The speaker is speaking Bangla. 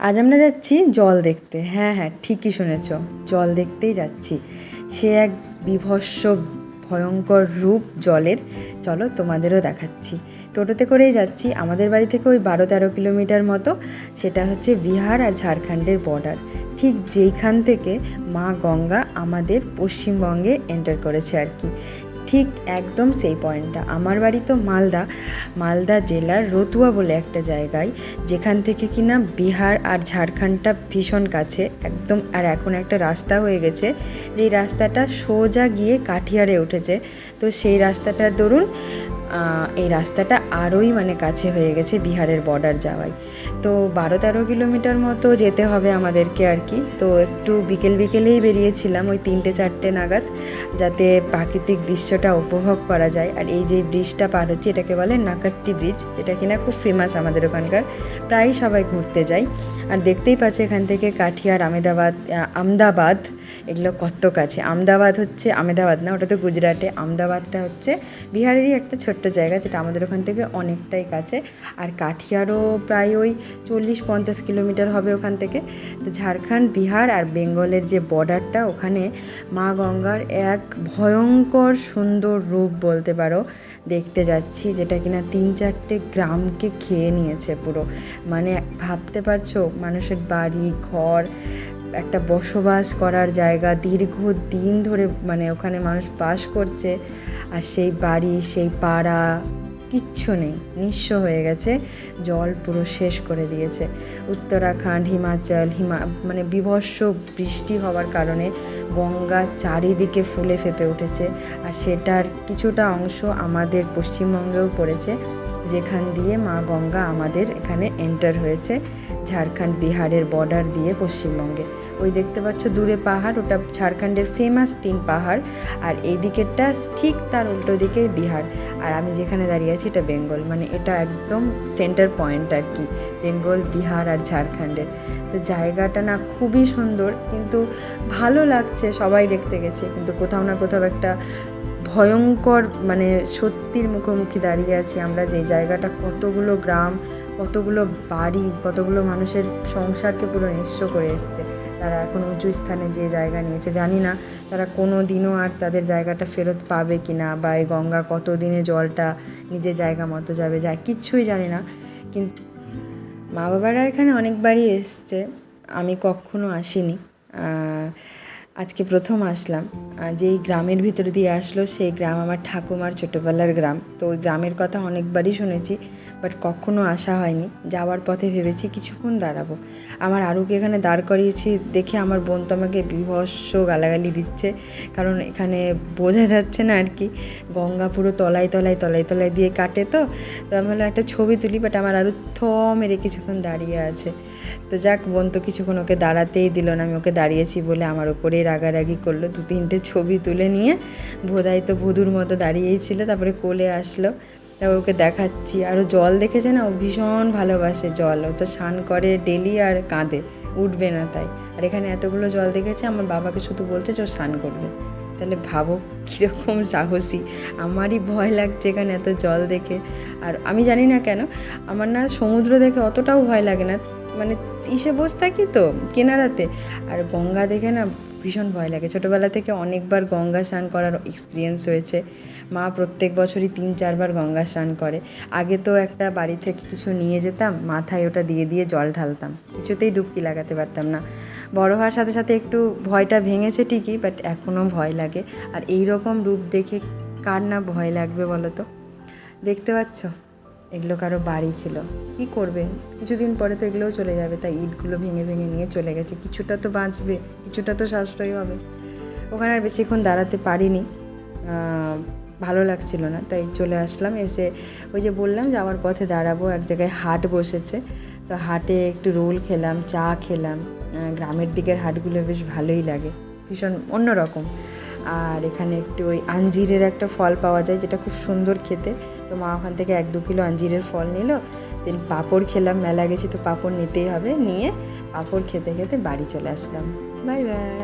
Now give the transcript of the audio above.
আজ আমরা যাচ্ছি জল দেখতে। হ্যাঁ হ্যাঁ ঠিকই শুনেছ, জল দেখতেই যাচ্ছি। সে এক বিভৎস, ভয়ঙ্কর রূপ জলের। চলো তোমাদেরও দেখাচ্ছি। টোটোতে করেই যাচ্ছি। আমাদের বাড়ি থেকে ওই বারো তেরো কিলোমিটার মতো। সেটা হচ্ছে বিহার আর ঝাড়খণ্ডের বর্ডার ঠিক যেইখান থেকে মা গঙ্গা আমাদের পশ্চিমবঙ্গে এন্টার করেছে আর কি। ঠিক একদম সেই পয়েন্টটা। আমার বাড়ি তো মালদা। মালদা জেলার রতুয়া বলে একটা জায়গায়, যেখান থেকে কিনা বিহার আর ঝাড়খণ্ডটা ভীষণ কাছে একদম, আর এখন একটা রাস্তা হয়ে গেছে। যেই রাস্তাটা সোজা গিয়ে কাঠিয়ারে উঠেছে। তো সেই রাস্তাটার দরুন এই রাস্তাটা আরোই মানে কাছে হয়ে গেছে বিহারের বর্ডার যাওয়ায়। তো বারো তেরো কিলোমিটার মতো যেতে হবে আমাদেরকে আর কি। তো একটু বিকেল বিকেলেই বেরিয়েছিলাম ওই তিনটে চারটে নাগাদ, যাতে প্রাকৃতিক দৃশ্যটা উপভোগ করা যায়। আর এই যে ব্রিজটা পার হচ্ছে, এটাকে বলে নাকাট্টি ব্রিজ যেটা কিনা খুব ফেমাস আমাদের ওখানকার। প্রায়ই সবাই ঘুরতে যায়। আর দেখতেই পাচ্ছে এখান থেকে কাঠিয়ার আমেদাবাদ আমদাবাদ, এগুলো কত কাছে। আমদাবাদ হচ্ছে, আমেদাবাদ না, ওটা তো গুজরাটে। আমদাবাদটা হচ্ছে বিহারেরই একটা ছোট্ট জায়গা যেটা আমাদের ওখান থেকে অনেকটাই কাছে। আর কাঠিয়ারও প্রায় ওই চল্লিশ পঞ্চাশ কিলোমিটার হবে ওখান থেকে। তো ঝাড়খণ্ড, বিহার আর বেঙ্গলের যে বর্ডারটা, ওখানে মা গঙ্গার এক ভয়ঙ্কর সুন্দর রূপ বলতে পারো, দেখতে যাচ্ছি, যেটা কিনা তিন চারটে গ্রামকে খেয়ে নিয়েছে পুরো। মানে ভাবতে পারছ, মানুষের বাড়ি, ঘর একটা বসবাস করার জায়গা দীর্ঘ দিন ধরে মানে ওখানে মানুষ বাস করছে, আর সেই বাড়ি, সেই পাড়া কিচ্ছু নেই, নিঃস্ব হয়ে গেছে, জল পুরো শেষ করে দিয়েছে। উত্তরাখণ্ড, হিমাচল, হিমা মানে বিভৎস বৃষ্টি হওয়ার কারণে গঙ্গা চারিদিকে ফুলে ফেপে উঠেছে, আর সেটার কিছুটা অংশ আমাদের পশ্চিমবঙ্গেও পড়েছে। যেখান দিয়ে মা গঙ্গা আমাদের এখানে এন্টার হয়েছে, ঝাড়খণ্ড বিহারের বর্ডার দিয়ে পশ্চিমবঙ্গে। ওই দেখতে পাচ্ছ দূরে পাহাড়, ওটা ঝাড়খণ্ডের ফেমাস তিন পাহাড়, আর এই দিকেরটা ঠিক তার উল্টো দিকে বিহার। আর আমি যেখানে দাঁড়িয়ে আছি এটা বেঙ্গল মানে এটা একদম সেন্টার পয়েন্ট আর কি, বেঙ্গল, বিহার আর ঝাড়খণ্ডের। তো জায়গাটা না খুবই সুন্দর, কিন্তু ভালো লাগছে সবাই দেখতে গেছে, কিন্তু কোথাও না কোথাও একটা ভয়ঙ্কর মানে সত্যির মুখোমুখি দাঁড়িয়ে আছি আমরা যে জায়গাটা, কতগুলো গ্রাম, কতগুলো বাড়ি, কতগুলো মানুষের সংসারকে পুরো নিঃস্ব করে এসছে। তারা এখন উঁচু স্থানে যে জায়গা নিয়েছে, জানি না তারা কোনো দিনও আর তাদের জায়গাটা ফেরত পাবে কি না বা এই গঙ্গা কত দিনে জলটা নিজের জায়গা মতো যাবে, যা কিচ্ছুই জানি না। কিন্তু মা বাবারা এখানে অনেকবারই এসছে, আমি কখনো আসিনি। আজকে প্রথম আসলাম। যেই গ্রামের ভিতর দিয়ে আসলো, সেই গ্রাম আমার ঠাকুমার ছোটোবেলার গ্রাম। তো ওই গ্রামের কথা অনেকবারই শুনেছি, বাট কখনো আসা হয়নি। যাওয়ার পথে ভেবেছি কিছুক্ষণ দাঁড়াবো। আমার আরুকে এখানে দাঁড় করিয়েছি দেখে আমার বোন তো আমাকে বিভৎস গালাগালি দিচ্ছে। কারণ এখানে বোঝা যাচ্ছে না আর কি, গঙ্গা পুরো তলায় তলায় তলায় তলায় দিয়ে কাটে তো। তো আমি বললাম একটা ছবি তুলি, বাট আমার আরও থ মেরে কিছুক্ষণ দাঁড়িয়ে আছে। তো যাক, বোন তো কিছুক্ষণ ওকে দাঁড়াতেই দিল না, আমি ওকে দাঁড়িয়েছি বলে আমার ওপরেই রাগারাগি করল, দু তিনটে ছবি তুলে নিয়ে। ভোদাই তো ভুদুর মতো দাঁড়িয়েই ছিল, তারপরে কোলে আসলো। তারপর ওকে দেখাচ্ছি। আরও জল দেখেছে না? ও ভীষণ ভালোবাসে জল। ও তো স্নান করে ডেলি আর কাঁদে। উঠবে না তাই। আর এখানে এতগুলো জল দেখেছে, আমার বাবাকে শুধু বলছে যে ও স্নান করবে। তাহলে ভাবো কীরকম সাহসী। আমারই ভয় লাগছে এখানে এত জল দেখে। আর আমি জানি না কেন, আমার না সমুদ্র দেখে অতটাও ভয় লাগে না। মানে ইসে বসে থাকি তো, কেনারাতে। আর গঙ্গা দেখে না ভীষণ ভয় লাগে। ছোটোবেলা থেকে অনেকবার গঙ্গা স্নান করার এক্সপিরিয়েন্স হয়েছে মা প্রত্যেক বছরই তিন, চারবার গঙ্গা স্নান করে। আগে তো একটা বাড়ি থেকে কিছু নিয়ে যেতাম, মাথায় ওটা দিয়ে দিয়ে জল ঢালতাম। কিছুতেই ডুবকি লাগাতে পারতাম না। বড় হওয়ার সাথে সাথে একটু ভয়টা ভেঙেছে ঠিকই বাট এখনও ভয় লাগে। আর এই রকম রূপ দেখে কার না ভয় লাগবে বলো তো? দেখতে পাচ্ছ? এগুলো কারও বাড়ি ছিল। কি করবে? কিছুদিন পরে তো এগুলোও চলে যাবে, তাই ইটগুলো ভেঙে ভেঙে নিয়ে চলে গেছে। কিছুটা তো বাঁচবে, কিছুটা তো সাশ্রয় হবে। ওখানে আর বেশিক্ষণ দাঁড়াতে পারিনি। ভালো লাগছিল না, তাই চলে আসলাম। এসে ওই যে বললাম যাওয়ার পথে দাঁড়াবো, এক জায়গায় হাট বসেছে। তো হাটে একটু রোল খেলাম, চা খেলাম। গ্রামের দিকের হাটগুলো বেশ ভালোই লাগে, ভীষণ অন্যরকম। আর এখানে একটু ওই আঞ্জিরের একটা ফল পাওয়া যায়, যেটা খুব সুন্দর খেতে। তো মা ওখান থেকে এক দু কিলো আঞ্জিরের ফল নিল। দেন পাঁপড় খেলাম, মেলা গেছি তো পাঁপড় নিতেই হবে, নিয়ে পাঁপড় খেতে খেতে বাড়ি চলে আসলাম। Bye bye.